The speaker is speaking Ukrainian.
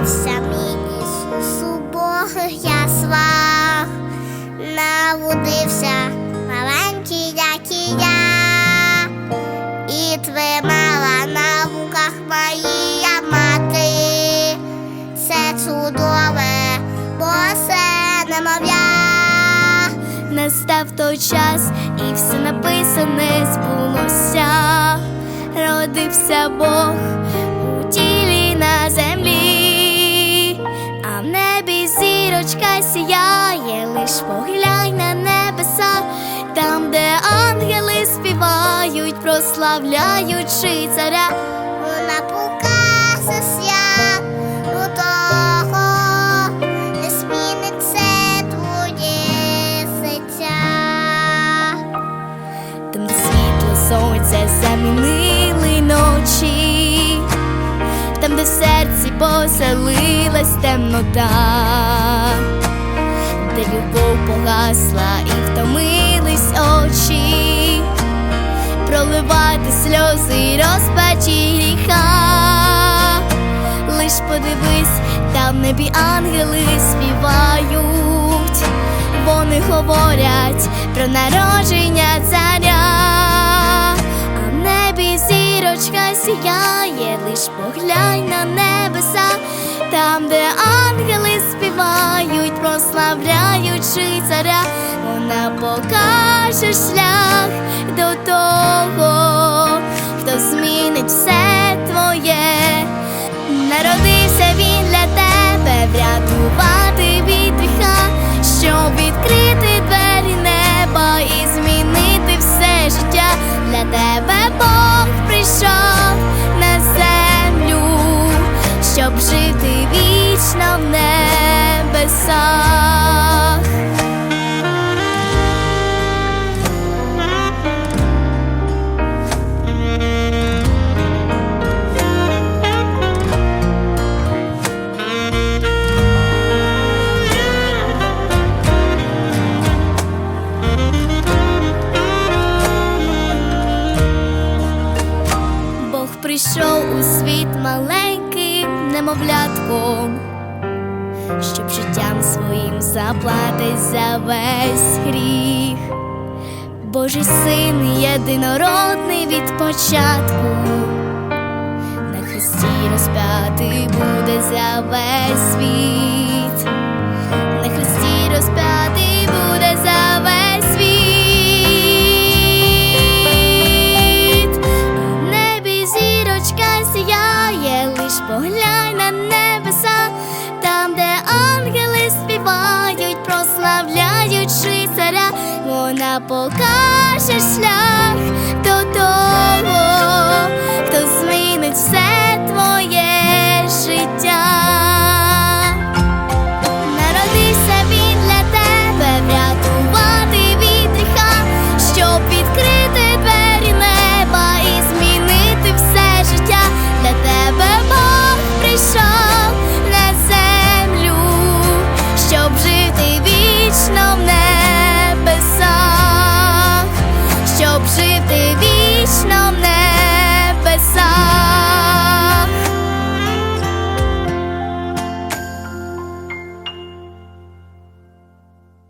Народився мій Ісус у Богих яслах, народився маленький, як і я, і тримала на руках моя мати. Це чудове, босе немовля. Настав той час, і все написане збулося. Родився Бог прославляючи царя. Вона шлях до того, не зміниться твоє життя. Там, світло сонця замінили ночі, там, де в серці поселилась темнота, де любов погасла і втомились очі, сльози розпачі гріха. Лиш подивись, там небі ангели співають, вони говорять про народження царя, а в небі зірочка сіяє, лиш поглянь на небеса, там, де ангели співають, прославляючи царя, вона покаже шлях прийшов у світ маленьким немовлятком, щоб життям своїм заплатить за весь гріх. Божий син єдинородний від початку, на хресті розп'ятий буде за весь світ. покаже шлях.